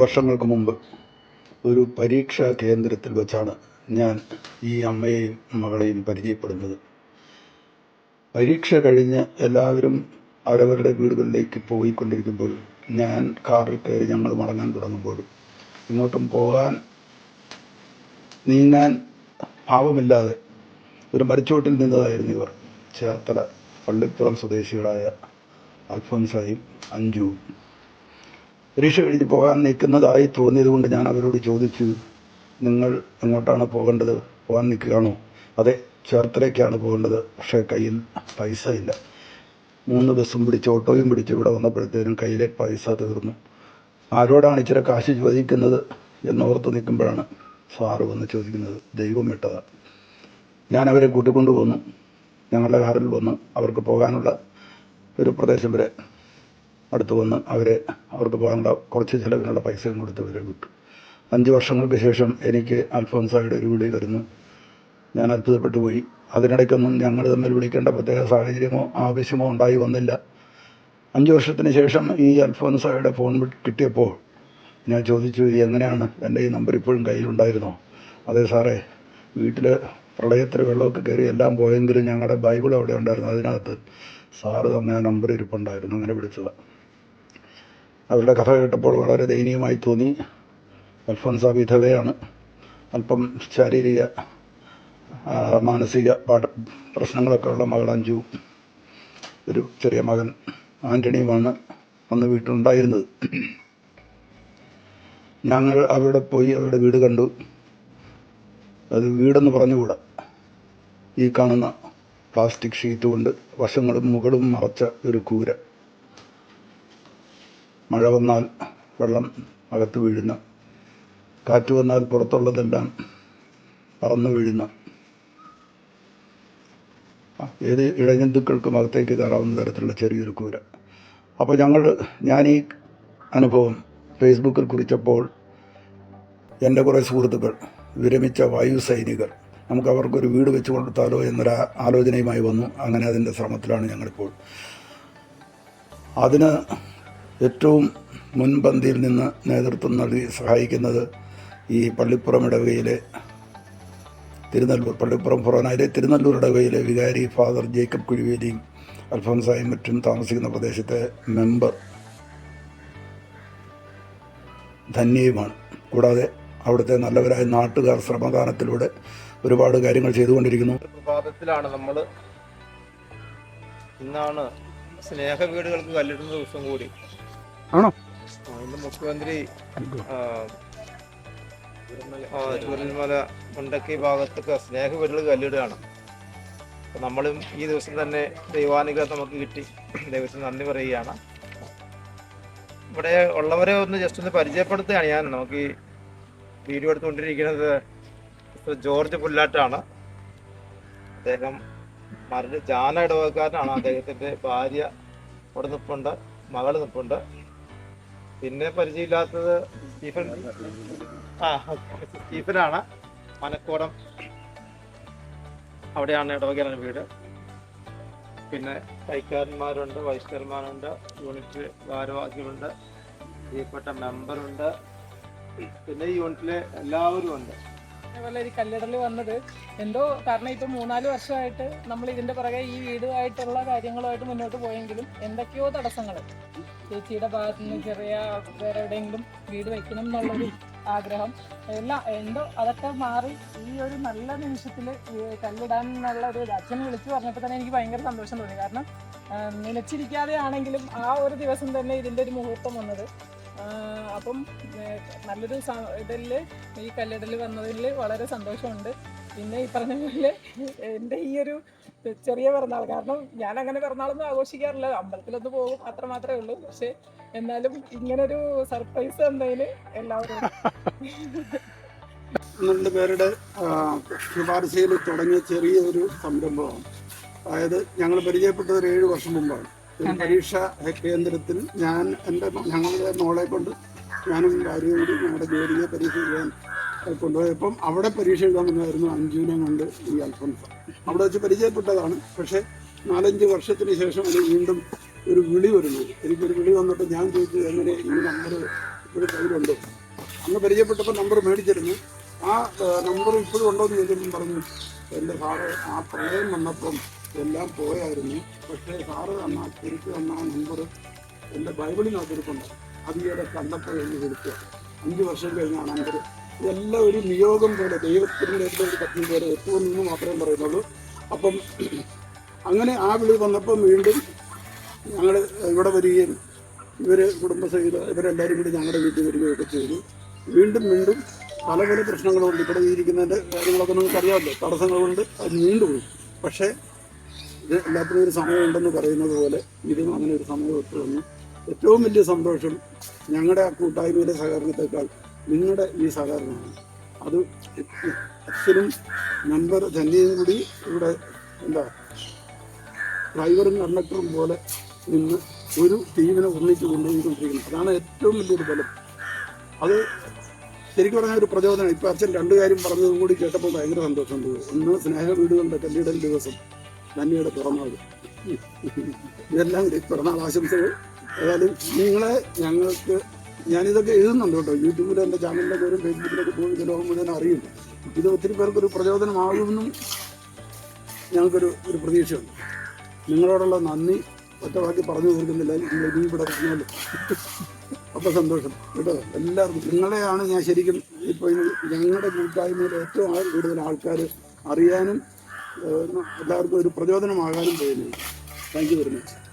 വർഷങ്ങൾക്ക് മുമ്പ് ഒരു പരീക്ഷാ കേന്ദ്രത്തിൽ വെച്ചാണ് ഞാൻ ഈ അമ്മയെയും മകളെയും പരിചയപ്പെടുന്നത്. പരീക്ഷ കഴിഞ്ഞ് എല്ലാവരും അവരവരുടെ വീടുകളിലേക്ക് പോയിക്കൊണ്ടിരിക്കുമ്പോൾ ഞാൻ കാറിൽ കയറി ഞങ്ങൾ മടങ്ങാൻ തുടങ്ങുമ്പോൾ ഇങ്ങോട്ടും പോകാൻ നീങ്ങാൻ ഭാവമില്ലാതെ ഒരു മരച്ചുവട്ടിൽ നിന്നതായിരുന്നു ഇവർ. ചേർത്തല പള്ളിപ്പുറം സ്വദേശികളായ അൽഫോൻസായും അഞ്ജുവും. പരീക്ഷ കഴിഞ്ഞ് പോകാൻ നിൽക്കുന്നതായി തോന്നിയത് കൊണ്ട് ഞാൻ അവരോട് ചോദിച്ചു നിങ്ങൾ എങ്ങോട്ടാണ് പോകേണ്ടത്? പോകാൻ നിൽക്കുകയാണോ? അതെ ചേർത്തലയ്ക്കാണ് പോകേണ്ടത്. പക്ഷേ കയ്യിൽ പൈസ ഇല്ല. മൂന്ന് ബസ്സും പിടിച്ച് ഓട്ടോയും പിടിച്ച് ഇവിടെ വന്നപ്പോഴത്തേനും കയ്യിലെ പൈസ തീർന്നു. ആരോടാണ് ഇച്ചിരി കാശ് ചോദിക്കുന്നത് എന്നോർത്ത് നിൽക്കുമ്പോഴാണ് സാറ് വന്ന് ചോദിക്കുന്നത്. ദൈവം ഇട്ടതാണ് ഞാൻ അവരെ കൂട്ടിക്കൊണ്ടു പോന്നു ഞങ്ങളുടെ കാറിൽ വന്ന് അവർക്ക് പോകാനുള്ള ഒരു പ്രദേശം വരെ അടുത്ത് വന്ന് അവരെ അവർക്ക് പോകാനുള്ള കുറച്ച് ചിലവിനുള്ള പൈസയും കൊടുത്ത് അവരെ വിട്ടു. അഞ്ച് വർഷങ്ങൾക്ക് ശേഷം എനിക്ക് അൽഫോൻസായുടെ ഒരു വിളി വരുന്നു ഞാൻ അത്ഭുതപ്പെട്ടു പോയി. അതിനിടയ്ക്കൊന്നും ഞങ്ങൾ തമ്മിൽ വിളിക്കേണ്ട പ്രത്യേക സാഹചര്യമോ ആവശ്യമോ ഉണ്ടായി വന്നില്ല. അഞ്ച് വർഷത്തിന് ശേഷം ഈ അൽഫോൻസായുടെ ഫോൺ കിട്ടിയപ്പോൾ ഞാൻ ചോദിച്ചു "ഇത് എങ്ങനെയാണ്? എന്റെ ഈ നമ്പർ ഇപ്പോഴും കയ്യിലുണ്ടായിരുന്നോ? അതെ സാറേ വീട്ടിൽ പ്രളയത്തിൽ വെള്ളമൊക്കെ കയറി എല്ലാം പോയെങ്കിലും ഞങ്ങളുടെ ബൈബിൾ അവിടെ ഉണ്ടായിരുന്നു. അതിനകത്ത് സാറ് തന്നെ ആ നമ്പർ ഇരിപ്പുണ്ടായിരുന്നു അങ്ങനെ വിളിച്ചതാണ് അവരുടെ കഥ കേട്ടപ്പോൾ വളരെ ദയനീയമായി തോന്നി. അൽഫോൻസ വിധവയാണ്. അല്പം ശാരീരിക മാനസിക പാഠ പ്രശ്നങ്ങളൊക്കെ ഉള്ള മകൾ അഞ്ചു ഒരു ചെറിയ മകൻ ആന്റണിയുമാണ് അന്ന് വീട്ടിലുണ്ടായിരുന്നത്. ഞങ്ങൾ അവിടെ പോയി അവരുടെ വീട് കണ്ടു. അത് വീടെന്ന് പറഞ്ഞുകൂടാ. ഈ കാണുന്ന പ്ലാസ്റ്റിക് ഷീറ്റ് കൊണ്ട് വശങ്ങളും മുകളും മറച്ച ഒരു കൂര. മഴ വന്നാൽ വെള്ളം അകത്ത് വീഴുന്ന. കാറ്റ് വന്നാൽ പുറത്തുള്ളതെല്ലാം പറന്നു വീഴുന്ന. ഏത് ഇഴജന്തുക്കൾക്കും അകത്തേക്ക് കയറാവുന്ന തരത്തിലുള്ള ചെറിയൊരു കൂര. അപ്പോൾ ഞങ്ങൾ ഞാൻ ഈ അനുഭവം ഫേസ്ബുക്കിൽ കുറിച്ചപ്പോൾ എന്റെ കുറേ സുഹൃത്തുക്കൾ വിരമിച്ച വായു സൈനികർ നമുക്ക് അവർക്കൊരു വീട് വെച്ച് കൊടുത്താലോ എന്നൊരു ആലോചനയുമായി വന്നു. അങ്ങനെ അതിന്റെ ശ്രമത്തിലാണ് ഞങ്ങളിപ്പോൾ. അതിന് ഏറ്റവും മുൻപന്തിയിൽ നിന്ന് നേതൃത്വം നൽകി സഹായിക്കുന്നത് ഈ പള്ളിപ്പുറം ഇടവകയിലെ തിരുനെല്ലൂർ പള്ളിപ്പുറം ഫൊറോനയിലെ തിരുനെല്ലൂർ ഇടവകയിലെ വികാരി ഫാദർ ജേക്കബ് കുഴിവേലിയും അൽഫോൻസായും മറ്റും താമസിക്കുന്ന പ്രദേശത്തെ മെമ്പർ ധന്യയുമാണ്. കൂടാതെ അവിടുത്തെ നല്ലവരായ നാട്ടുകാർ ശ്രമദാനത്തിലൂടെ ഒരുപാട് കാര്യങ്ങൾ ചെയ്തുകൊണ്ടിരിക്കുന്നു. നമ്മൾ ഇന്നാണ് സ്നേഹ വീടുകൾക്ക് കല്ലിടുന്ന ദിവസം കൂടി. ആണോ? മുഖ്യമന്ത്രി ചൂരൽമല മുണ്ടക്കി ഭാഗത്തൊക്കെ സ്നേഹ വീടുകൾ കല്ലിടുകയാണ് നമ്മളും ഈ ദിവസം തന്നെ ദൈവാനുഗ്രഹം നമുക്ക് കിട്ടി. ദൈവത്തിന് നന്ദി പറയുകയാണ്. ഇവിടെ ഉള്ളവരെ ഒന്ന് ജസ്റ്റ് ഒന്ന് പരിചയപ്പെടുത്തുകയാണ് ഞാൻ. നമുക്ക് ഈ വീഡിയോ എടുത്തുകൊണ്ടിരിക്കുന്നത് ജോർജ് പുല്ലാട്ടാണ്. അദ്ദേഹം മരണ ജാന ഇടവക്കാരനാണ് അദ്ദേഹത്തിന്റെ ഭാര്യ അവിടെ നിൽപ്പുണ്ട് മകൾ നിൽപ്പുണ്ട് പിന്നെ പരിചയമില്ലാത്തത് സ്റ്റീഫൻ. ആ സ്റ്റീഫനാണ്. മനക്കോടം. അവിടെയാണ് ഇടവകയാണ് വീട്. പിന്നെ കൈക്കാരന്മാരുണ്ട് വൈസ് ചെയർമാനുണ്ട് യൂണിറ്റ് ഭാരവാഹികളുണ്ട് പ്രിയപ്പെട്ട മെമ്പറുണ്ട്. പിന്നെ യൂണിറ്റിലെ എല്ലാവരും ഉണ്ട് ഈ കല്ലിടൽ വന്നത്. എന്തോ കാരണം ഇപ്പൊ മൂന്നാൽ വർഷമായിട്ട് നമ്മൾ ഇതിന്റെ പുറകെ ഈ വീടുമായിട്ടുള്ള കാര്യങ്ങളുമായിട്ട് മുന്നോട്ട് പോയെങ്കിലും എന്തൊക്കെയോ തടസ്സങ്ങൾ. ചേച്ചിയുടെ ഭാഗത്തു നിന്ന് ചെറിയ വേറെ എവിടെയെങ്കിലും വീട് വയ്ക്കണം എന്നുള്ളൊരു ആഗ്രഹം. എല്ലാം എന്തോ അതൊക്കെ മാറി ഈ ഒരു നല്ല നിമിഷത്തിൽ കല്ലിടാൻ എന്നുള്ള ഒരു അച്ഛൻ വിളിച്ചു പറഞ്ഞപ്പോൾ തന്നെ എനിക്ക് ഭയങ്കര സന്തോഷം തോന്നി. കാരണം നിലച്ചിരിക്കാതെ ആണെങ്കിലും ആ ഒരു ദിവസം തന്നെ ഇതിന്റെ ഒരു മുഹൂർത്തം വന്നത്. അപ്പം നല്ലൊരു ഇതിൽ ഈ കല്ലിടൽ വന്നതിൽ വളരെ സന്തോഷമുണ്ട്. പിന്നെ ഈ പറഞ്ഞ പോലെ എന്റെ ഈ ഒരു ചെറിയ പിറന്നാൾ കാരണം ഞാൻ അങ്ങനെ പിറന്നാളൊന്നും ആഘോഷിക്കാറില്ല. അമ്പലത്തിലൊന്ന് പോകും അത്ര മാത്രമേ ഉള്ളൂ. പക്ഷെ എന്നാലും ഇങ്ങനൊരു സർപ്രൈസ് തന്നതിന് എല്ലാവരും രണ്ട് പേരുടെ ശുപാർശയിൽ തുടങ്ങിയ ചെറിയൊരു സംരംഭമാണ്. അതായത് ഞങ്ങൾ പരിചയപ്പെട്ടത് ഒരു ഏഴ് വർഷം മുമ്പാണ്. ഒരു പരീക്ഷാ കേന്ദ്രത്തിൽ ഞാൻ എന്റെ ഞങ്ങളുടെ മോളെ കൊണ്ട് ഞാനും ഭാര്യയും കൂടി ഞങ്ങളുടെ ജോലിയെ പരീക്ഷ ചെയ്യാൻ കൊണ്ടുപോയപ്പം അവിടെ പരീക്ഷ എഴുതാൻ വന്നായിരുന്നു അഞ്ജുവിനെ കൊണ്ട് ഈ അൽഫോൻസ അവിടെ വെച്ച് പരിചയപ്പെട്ടതാണ്. പക്ഷേ നാലഞ്ച് വർഷത്തിന് ശേഷം അത് വീണ്ടും ഒരു വിളി വരുന്നു. എനിക്കൊരു വിളി വന്നിട്ട് ഞാൻ ചോദിച്ചു എങ്ങനെ ഈ നമ്പർ ഇപ്പോഴും കയ്യിലുണ്ടോ? അന്ന് പരിചയപ്പെട്ടപ്പോൾ നമ്പർ മേടിച്ചിരുന്നു. ആ നമ്പർ ഇപ്പോഴും ഉണ്ടോ എന്ന് ചോദിച്ചപ്പം പറഞ്ഞു എന്റെ സാറ് ആ പ്രളയം വന്നപ്പം എല്ലാം പോയായിരുന്നു. പക്ഷേ സാറ് തന്ന തിരിച്ചു തന്ന നമ്പർ എന്റെ ബൈബിളിനകത്ത് ഇരിപ്പുണ്ട് അത് ഈയിടെ കണ്ടപ്പോൾ എന്ന് വിളിക്കുക. അഞ്ച് വർഷം കഴിഞ്ഞ നമ്പർ ഇതെല്ലാം ഒരു നിയോഗം പോലെ ദൈവത്തിന്റെ ഒരു പത്നി പോലെ എത്തുമെന്ന് മാത്രമേ പറയുന്നുള്ളൂ. അപ്പം അങ്ങനെ ആ വിളി വന്നപ്പം വീണ്ടും ഞങ്ങൾ ഇവിടെ വരികയും ഇവർ കുടുംബസഹിത ഇവരെല്ലാവരും കൂടി ഞങ്ങളുടെ വീട്ടിൽ വരികയൊക്കെ ചെയ്തു. വീണ്ടും വീണ്ടും പല പല പ്രശ്നങ്ങളുണ്ട്. ഇവിടെ ഇരിക്കുന്നതിന്റെ കാര്യങ്ങളൊക്കെ നിങ്ങൾക്ക് അറിയാമല്ലോ തടസ്സങ്ങളുണ്ട്. അത് നീണ്ടുപോയി. പക്ഷേ ഇത് എല്ലാത്തിനും ഒരു സമയമുണ്ടെന്ന് പറയുന്നത് പോലെ ഇതും അങ്ങനെ ഒരു സമയം ഒത്തു വന്നു ഏറ്റവും വലിയ സന്തോഷം ഞങ്ങളുടെ ആ കൂട്ടായ്മയിലെ സഹകരണത്തെക്കാൾ നിങ്ങളുടെ ഈ സഹകരണമാണ്. അത് അച്ഛനും നമ്പർ തന്നെയും കൂടി ഇവിടെ എന്താ ഡ്രൈവറും കണ്ടക്ടറും പോലെ നിന്ന് ഒരു ടീമിനെ ഒന്നിച്ച് കൊണ്ടുപോയിക്കൊണ്ടിരിക്കുന്നത് അതാണ് ഏറ്റവും വലിയൊരു ബലം അത് ശരിക്കും പറഞ്ഞാൽ ഒരു പ്രചോദനം ഇപ്പം അച്ഛൻ രണ്ടു കാര്യം പറഞ്ഞതും കൂടി കേട്ടപ്പോൾ ഭയങ്കര സന്തോഷമുണ്ട് ഒന്ന് സ്നേഹ വീടുകളുടെ കല്ലിടൽ ദിവസം. ധന്യയുടെ പിറന്നാൾ. ഇതെല്ലാം കൂടി പിറന്നാൾ ആശംസകൾ. ഏതായാലും നിങ്ങളെ ഞങ്ങൾക്ക് ഞാനിതൊക്കെ എഴുതുന്നുണ്ട് കേട്ടോ. യൂട്യൂബിൽ എന്റെ ചാനലിലൊക്കെ വരും ഫേസ്ബുക്കിലൊക്കെ പോയി ലോകം മുഴുവൻ അറിയും. ഇത് ഒത്തിരി പേർക്കൊരു പ്രചോദനമാകുമെന്നും ഞങ്ങൾക്കൊരു ഒരു പ്രതീക്ഷയുണ്ട്. നിങ്ങളോടുള്ള നന്ദി ഒറ്റ വാക്കി പറഞ്ഞു തീർക്കുന്നില്ല. നിങ്ങൾ ഇനി ഇവിടെ പറഞ്ഞാലും അപ്പോൾ സന്തോഷം. കേട്ടോ? എല്ലാവർക്കും നിങ്ങളെയാണ് ഞാൻ ശരിക്കും ഇപ്പോൾ ഞങ്ങളുടെ കൂട്ടായ്മയിൽ ഏറ്റവും കൂടുതൽ ആൾക്കാർ അറിയാനും എല്ലാവർക്കും ഒരു പ്രചോദനമാകാനും ചെയ്യുന്നത് താങ്ക് യു വെരി മച്ച്